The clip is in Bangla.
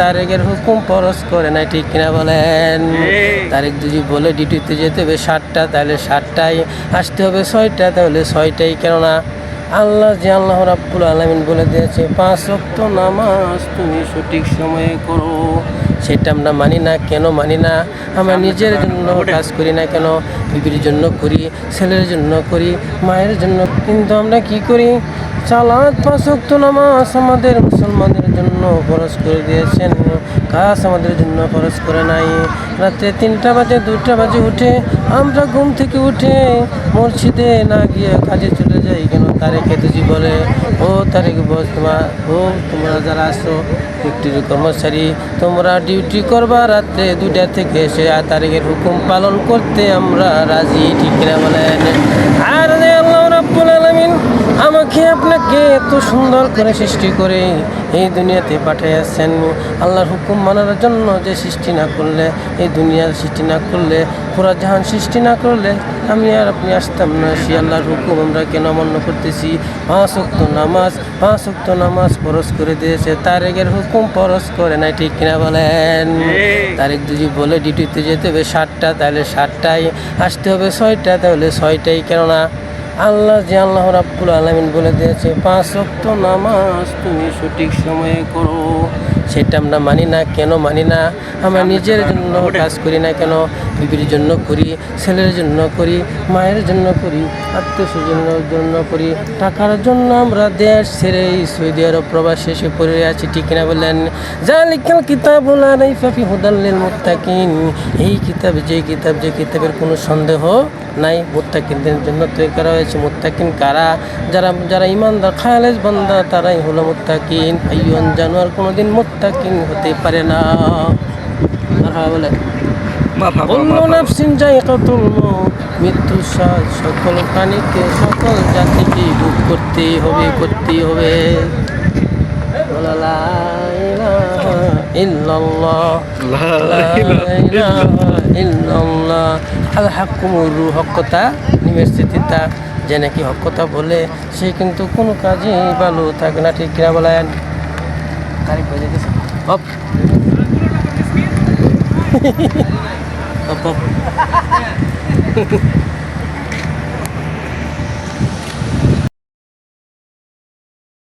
তারেকের হুকুম পরশ করে না ঠিক কিনা বলেন? তারেক যদি বলে ডিউটিতে যেতে হবে সাতটা তাহলে সাতটায় আসতে হবে ছয়টা তাহলে ছয়টাই কেননা আল্লাহ যে আল্লাহ রাব্বুল আলমিন বলে দিয়েছে পাঁচ অক্ত নামাজ তুমি সঠিক সময়ে করো। সেটা আমরা মানি না কেন মানি না? আমরা নিজের জন্য কাজ করি না কেন? বিবির জন্য করি ছেলের জন্য করি মায়ের জন্য কিন্তু আমরা কি করি? চালাত পাঁচ অক্ত নামাজ আমাদের মুসলমানদের জন্য খরচ করে দিয়েছেন। কাজ আমাদের জন্য খরচ করে নাই। রাত্রে তিনটা বাজে দুটা বাজে উঠে আমরা ঘুম থেকে উঠে মসজিদে না গিয়ে কাজে চলে যাই। কেন? তারে খেতেছি বলে, ও তারেক, বস তোমার ও তোমরা যারা আসো ফ্যাক্টরির কর্মচারী, তোমরা ডিউটি করবা রাত্রে দুটা থেকে এসে আর তারিখের হুকুম পালন করতে আমরা রাজি। ঠিক কিনা বলেন? আর রে আল্লাহ রাব্বুল আলামিন আমাকে আপনাকে এত সুন্দর করে সৃষ্টি করে এই দুনিয়াতে পাঠিয়েছেন আল্লাহর হুকুম মানার জন্য যে সৃষ্টি না করলে এই দুনিয়ার সৃষ্টি না করলে পুরা জাহান সৃষ্টি না করলে আমি আর আপনি আসতাম না। সে আল্লাহর হুকুম আমরা কেন অমান্য করতেছি? পাঁচ অক্ত নামাজ পাঁচ অক্ত নামাজ পরশ করে দিয়েছে। তারেকের হুকুম পরশ করে না ঠিক কিনা বলেন? তারেক যদি বলে ডিউটিতে যেতে হবে সাতটা তাহলে সাতটায় আসতে হবে ছয়টা তাহলে ছয়টাই কেননা আল্লাহ যে আল্লাহ রাব্বুল আলমিন বলে দিয়েছে পাঁচ অক্ত নামাজ তুমি সঠিক সময়ে করো। সেটা আমরা মানি না কেন মানি না? আমরা নিজের জন্য কাজ করি না কেন? বিবির জন্য করি, ছেলের জন্য করি, মায়ের জন্য করি আত্মীয় স্বজনের জন্য করি। টাকার জন্য আমরা দেশ ছেড়ে এই সৌদি আরব প্রবাসে এসে পড়ে আছি, ঠিক কিনা বললেন জালিকাল কিতাব নাই ফাফি হুদাল্লিল মুত্তাকিন। এই কিতাব, যে কিতাব, যে কিতাবের কোনো সন্দেহ নাই, মুত্তাকিনদের জন্য তৈরি করা হয়েছে। মুত্তাকিন কারা? যারা যারা ইমানদার খায়ালেজ বান্দা, তারাই হলো মুত্তাকিন। জানোয়ার কোনোদিন মুত্তাকিন হতে পারে না। মারহাবা বলে মৃত্যু সকল প্রাণীকে সকল জাতিকে ভোগ করতেই হবে করতেই হবে। আল হাকুমুর হকতা যে নাকি হকতা বলে সে কিন্তু কোনো কাজে ভালো থাকে না ঠিক কিনা বলেন? হয়ে যেতেছে Up.